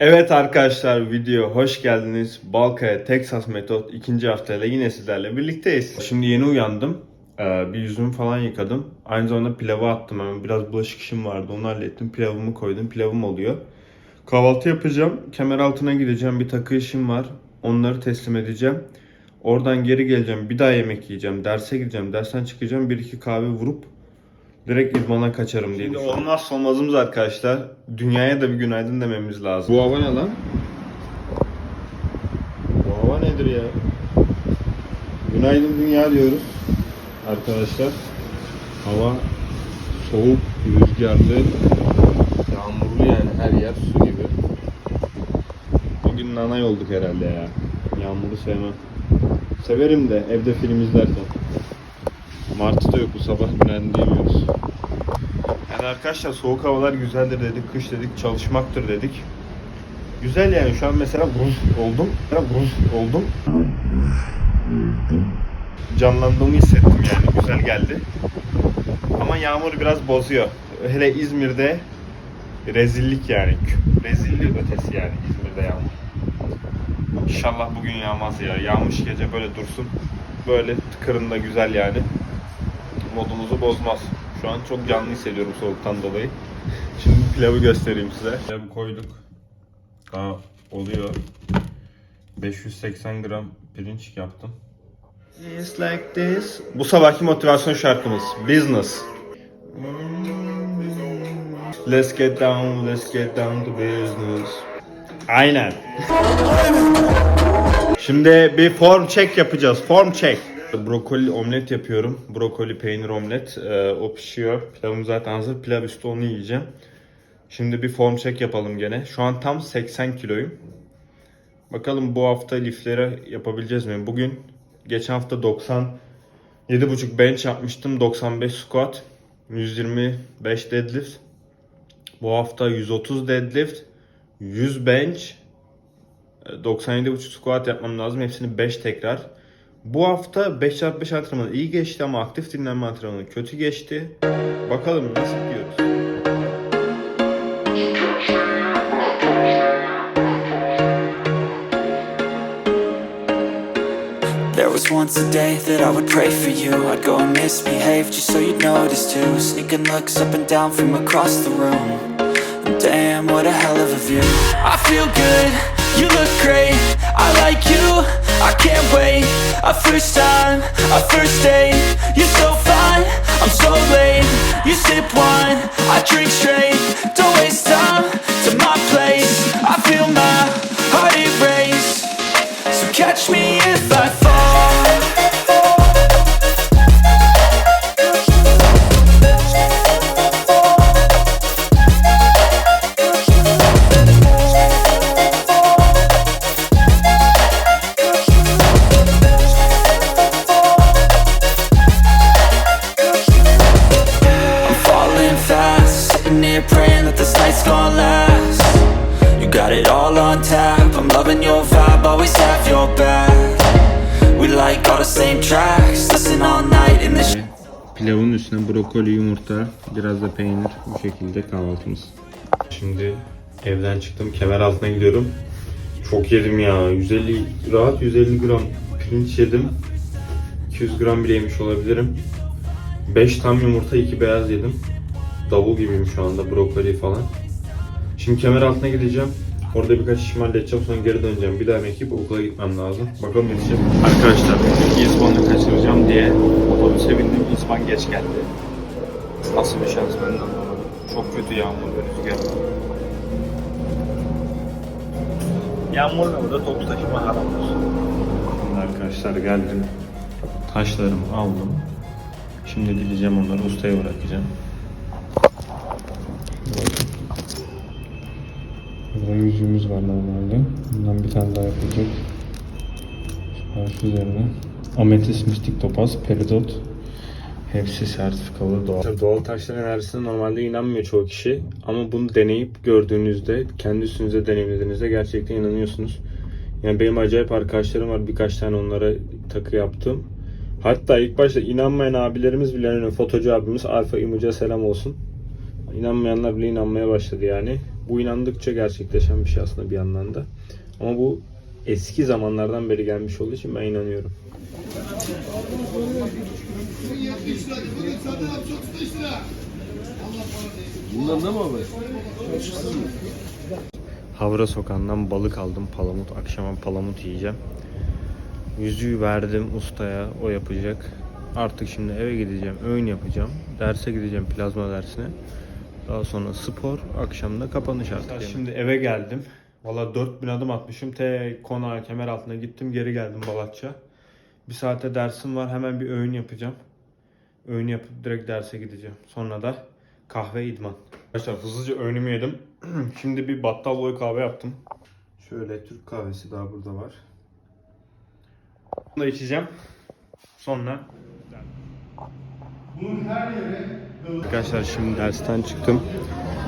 Evet arkadaşlar video hoş geldiniz. Balkaya Texas Metot ikinci haftayla yine sizlerle birlikteyiz. Şimdi yeni uyandım. Ee, bir yüzümü falan yıkadım. Aynı zamanda pilava attım hemen. Biraz bulaşık işim vardı onu hallettim. Pilavımı koydum. Pilavım oluyor. Kahvaltı yapacağım. Kemer altına gideceğim. Bir takı işim var. Onları teslim edeceğim. Oradan geri geleceğim. Bir daha yemek yiyeceğim. Derse gideceğim. Dersten çıkacağım. Bir iki kahve vurup direkt idmana kaçarım diye Şimdi olmazsa olmazımız arkadaşlar. Dünyaya da bir günaydın dememiz lazım. Bu hava ne lan? Bu hava nedir ya? Günaydın dünya diyoruz. Arkadaşlar. Hava soğuk, rüzgarlı, yağmurlu yani her yer su gibi. Bugün nanay olduk herhalde ya. Yağmuru sevmem. Severim de evde film izlerken. Martı da yok bu sabah günaydın diyemiyoruz. Yani arkadaşlar soğuk havalar güzeldir dedik, kış dedik, çalışmaktır dedik. Güzel yani şu an mesela buz oldum. Mesela buz oldum. Canlandığımı hissettim yani güzel geldi. Ama yağmur biraz bozuyor. Hele İzmir'de rezillik yani. Rezillik ötesi yani İzmir'de yağmur. İnşallah bugün yağmaz ya. Yağmış gece böyle dursun. Böyle tıkırında güzel yani. Modumuzu bozmaz. Şu an çok canlı hissediyorum soğuktan dolayı. Şimdi pilavı göstereyim size. Pilavı koyduk. Daha oluyor. 580 gram pirinç yaptım. It's like this. Bu sabahki motivasyon şarkımız. Business. Let's get down, let's get down to business. Aynen. Şimdi bir form check yapacağız. Form check. Brokoli omlet yapıyorum. Brokoli peynir omlet. Ee, o pişiyor. Pilavım zaten hazır. Pilav üstü onu yiyeceğim. Şimdi bir form check yapalım gene. Şu an tam 80 kiloyum. Bakalım bu hafta lifleri yapabileceğiz mi? Bugün geçen hafta 90 7.5 bench yapmıştım. 95 squat. 125 deadlift. Bu hafta 130 deadlift. 100 bench. 97.5 squat yapmam lazım. Hepsini 5 tekrar. Bu hafta 5x5 antrenmanı iyi geçti ama aktif dinlenme antrenmanı kötü geçti. Bakalım nasıl gidiyoruz. There was once a day that I would pray for you. I'd go and misbehave just so you'd notice too. Sneaking looks up and down from across the room. And Damn, what a hell of a view. I feel good, you look great. I like you, I can't wait. A first time, a first date. You're so fine, I'm so late. You sip wine, I drink straight. Don't waste time. To my place sitting here praying that this night's gonna last. You got it all on tap. I'm loving your vibe, always have your back. We like all the same tracks, listen all night in this. Pilavın üstüne brokoli, yumurta, biraz da peynir bu şekilde kahvaltımız. Şimdi evden çıktım. Kemer altına gidiyorum. Çok yedim ya. 150 rahat 150 gram pirinç yedim. 200 gram bile yemiş olabilirim. 5 tam yumurta, 2 beyaz yedim. Davul gibiyim şu anda brokoli falan. Şimdi kemer altına gideceğim. Orada birkaç işimi halledeceğim sonra geri döneceğim. Bir daha yiyip okula gitmem lazım. Bakalım yetişeceğim. Arkadaşlar İzban'ı kaçıracağım diye otobüse bindim. İzban geç geldi. Nasıl bir şans ben de anlamadım. Çok kötü yağmur ve rüzgar. Yağmurla burada toplu taşıma haramdır. Arkadaşlar geldim. Taşlarımı aldım. Şimdi gideceğim onları ustaya bırakacağım. Yüzüğümüz var normalde. Bundan bir tane daha yapılacak. Sipariş üzerine. Ametist, mistik topaz, peridot. Hepsi sertifikalı doğal. Tabii doğal taşların enerjisine normalde inanmıyor çoğu kişi. Ama bunu deneyip gördüğünüzde, kendi üstünüze deneyimlediğinizde gerçekten inanıyorsunuz. Yani benim acayip arkadaşlarım var. Birkaç tane onlara takı yaptım. Hatta ilk başta inanmayan abilerimiz bile yani fotocu abimiz Alfa İmuca selam olsun. İnanmayanlar bile inanmaya başladı yani. Bu inandıkça gerçekleşen bir şey aslında bir yandan da. Ama bu eski zamanlardan beri gelmiş olduğu için ben inanıyorum. Bundan ne mi abi? Havra sokağından balık aldım palamut. Akşama palamut yiyeceğim. Yüzüğü verdim ustaya. O yapacak. Artık şimdi eve gideceğim. Öğün yapacağım. Derse gideceğim plazma dersine. Daha sonra spor. Akşam da kapanış artık. Şimdi eve geldim. Valla 4000 adım atmışım. T konağa kemer altına gittim. Geri geldim Balatça. Bir saate dersim var. Hemen bir öğün yapacağım. Öğün yapıp direkt derse gideceğim. Sonra da kahve idman. Arkadaşlar hızlıca öğünümü yedim. Şimdi bir battal boy kahve yaptım. Şöyle Türk kahvesi daha burada var. Bunu da içeceğim. Sonra Arkadaşlar şimdi dersten çıktım.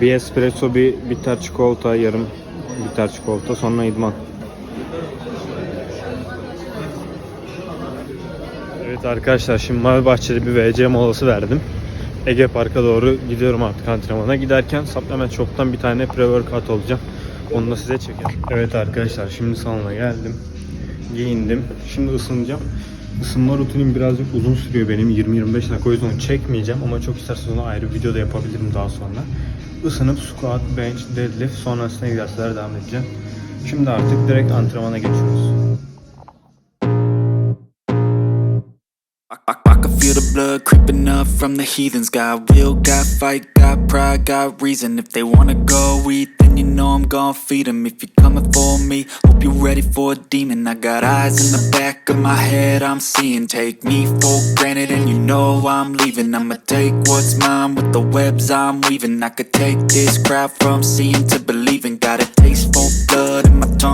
Bir espresso, bir bitter çikolata, yarım bitter çikolata, sonra idman. Evet arkadaşlar şimdi Mavi bir VC molası verdim. Ege Park'a doğru gidiyorum artık antrenmana. Giderken Supplement Shop'tan bir tane pre-workout olacağım. Onu da size çekerim. Evet arkadaşlar şimdi salona geldim. Giyindim. Şimdi ısınacağım. Isınma rutinim birazcık uzun sürüyor benim 20-25 dakika o yüzden çekmeyeceğim ama çok isterseniz onu ayrı bir videoda yapabilirim daha sonra. Isınıp squat, bench, deadlift sonrasında egzersizlere devam edeceğim. Şimdi artık direkt antrenmana geçiyoruz. Feel the blood creeping up from the heathens. Got will, got fight, got pride, got reason. If they wanna go eat, then you know I'm gonna feed 'em. If you're coming for me, hope you're ready for a demon. I got eyes in the back of my head, I'm seeing. Take me for granted, and you know I'm leaving. I'ma take what's mine with the webs I'm weaving. I could take this crowd from seeing to believing. Got a taste for blood, in my tongue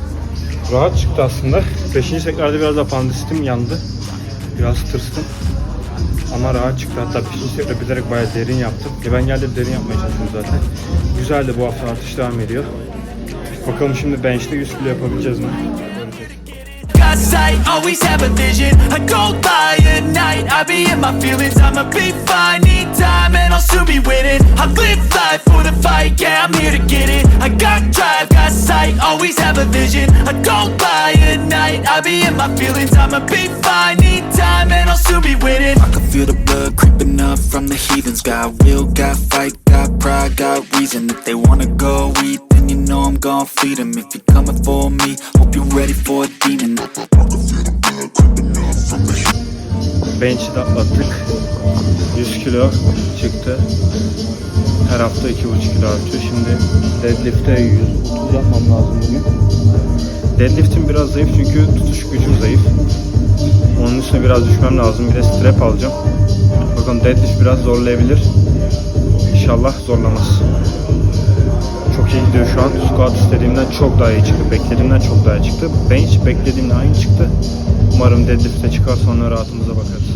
Rahat çıktı aslında. 5. setlerde biraz apandisitim yandı. Biraz tırstım. Ama rahat çıktı. Hatta 5. setle bilerek bayağı derin yaptım. E ben geldim derin yapmaya çalıştım zaten. Güzeldi bu hafta artış devam ediyor. Bakalım şimdi bench'te 100 kilo yapabileceğiz mi? sight, sight, always have a vision. I go by at night, I be in my feelings. I'ma be fine, need time and I'll soon be winning. I can feel the blood creeping up from the heathens. Got will, got fight, got pride, got reason. If they wanna go eat, then you know I'm gon' feed 'em. If you're coming for me, hope you're ready for a demon. Bench'i de atlattık. 100 kilo çıktı. Her hafta 2,5 kilo artıyor. Şimdi deadlift'te 130 yapmam lazım bugün. Deadlift'im biraz zayıf çünkü tutuş gücüm zayıf. Onun üstüne biraz düşmem lazım. Bir de strap alacağım. Bakın deadlift biraz zorlayabilir. İnşallah zorlamaz. Çok iyi gidiyor şu an. Squat istediğimden çok daha iyi çıktı. Beklediğimden çok daha iyi çıktı. Bench beklediğimden aynı çıktı. Umarım deadlift'e çıkar sonra rahatımıza bakarız.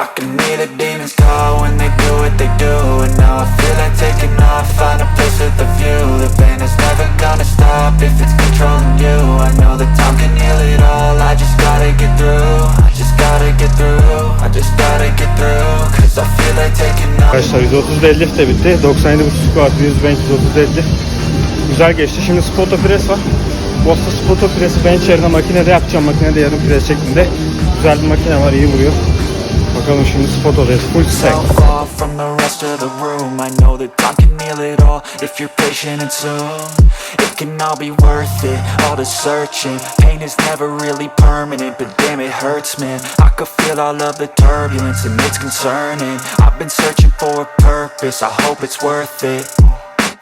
I can hear the demons call when they do what they do And now I feel like taking off, find a place with a view The pain is never gonna stop if it's controlling you I know that time can heal it all, I just gotta get through I just gotta get through, I just gotta get through Cause I feel like taking off Arkadaşlar 130 deadlift de bitti. 97.5 squat, 100 bench, 130 deadlift. Güzel geçti. Şimdi squat press var. Hafta squat press'i bench yerine makinede yapacağım. Makinede yarım press şeklinde. Güzel bir makine var, iyi vuruyor. Bakalım şimdi spot odayız. Full far from the rest of the room I know that time can heal it all. If you're patient and soon It can all be worth it, all the searching Pain is never really permanent, but damn it hurts man. I could feel all of the turbulence and it's concerning. I've been searching for a purpose, I hope it's worth it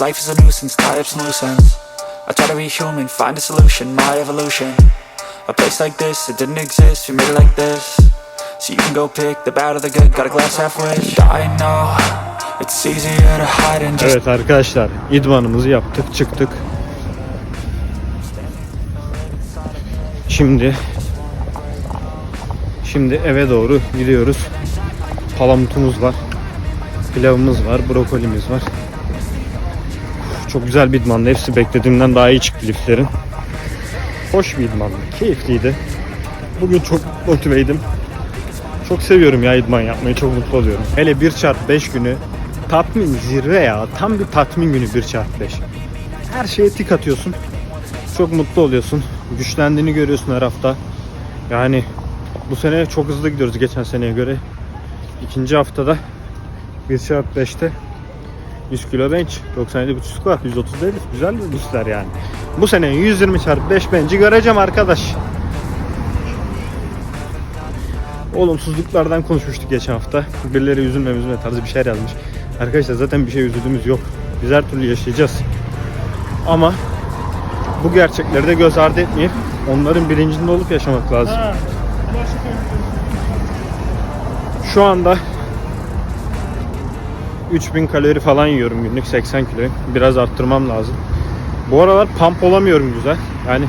life is a nuisance, tie up some loose ends I try to be human, find a solution, my evolution A place like this, it didn't exist, we made it like this So you can go pick the bad or the good, got a glass halfway I know, Evet arkadaşlar idmanımızı yaptık çıktık. Şimdi şimdi eve doğru gidiyoruz. Palamutumuz var. Pilavımız var, brokolimiz var. Çok güzel bir idmandı. Hepsi beklediğimden daha iyi çıktı liflerin. Hoş bir idmandı. Keyifliydi. Bugün çok motiveydim. Çok seviyorum ya idman yapmayı. Çok mutlu oluyorum. Hele 1 çarp 5 günü tatmin zirve ya. Tam bir tatmin günü 1 çarp 5. Her şeye tik atıyorsun. Çok mutlu oluyorsun. Güçlendiğini görüyorsun her hafta. Yani bu sene çok hızlı gidiyoruz geçen seneye göre. İkinci haftada 1 çarp 5'te 100 kilo bench, 97,5 squat, 130 değil. Güzel bir listeler yani. Bu sene 120 çarpı 5 bench'i göreceğim arkadaş. Olumsuzluklardan konuşmuştuk geçen hafta. Birileri üzülme üzülme tarzı bir şeyler yazmış. Arkadaşlar zaten bir şey üzüldüğümüz yok. Biz her türlü yaşayacağız. Ama bu gerçekleri de göz ardı etmeyip onların bilincinde olup yaşamak lazım. Şu anda 3000 kalori falan yiyorum günlük 80 kilo. Biraz arttırmam lazım. Bu aralar pump olamıyorum güzel. Yani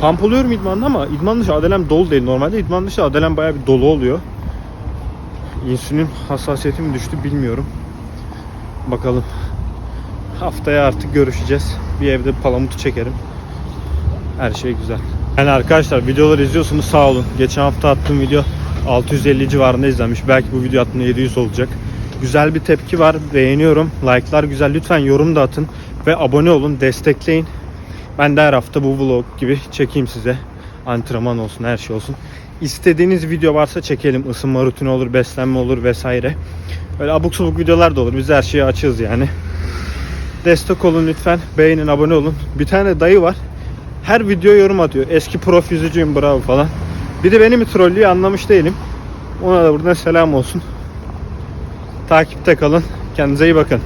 pump oluyorum idmanda ama idman dışı adelem dolu değil. Normalde idman dışı adelem bayağı bir dolu oluyor. İnsülin hassasiyetim düştü bilmiyorum. Bakalım. Haftaya artık görüşeceğiz. Bir evde palamutu çekerim. Her şey güzel. Yani arkadaşlar videoları izliyorsunuz sağ olun. Geçen hafta attığım video 650 civarında izlenmiş. Belki bu video attığımda 700 olacak. Güzel bir tepki var. Beğeniyorum. Like'lar güzel. Lütfen yorum da atın. Ve abone olun. Destekleyin. Ben de her hafta bu vlog gibi çekeyim size. Antrenman olsun, her şey olsun. İstediğiniz video varsa çekelim. Isınma rutini olur, beslenme olur vesaire. Böyle abuk sabuk videolar da olur. Biz her şeye açığız yani. Destek olun lütfen. Beğenin, abone olun. Bir tane dayı var. Her video yorum atıyor. Eski prof yüzücüyüm bravo falan. Bir de beni mi trollüyor anlamış değilim. Ona da buradan selam olsun. Takipte kalın. Kendinize iyi bakın.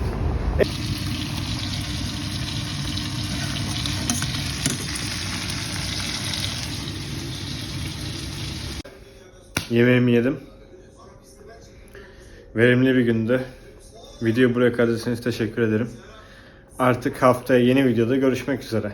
Yemeğimi yedim. Verimli bir gündü. Videoyu buraya için teşekkür ederim. Artık haftaya yeni videoda görüşmek üzere.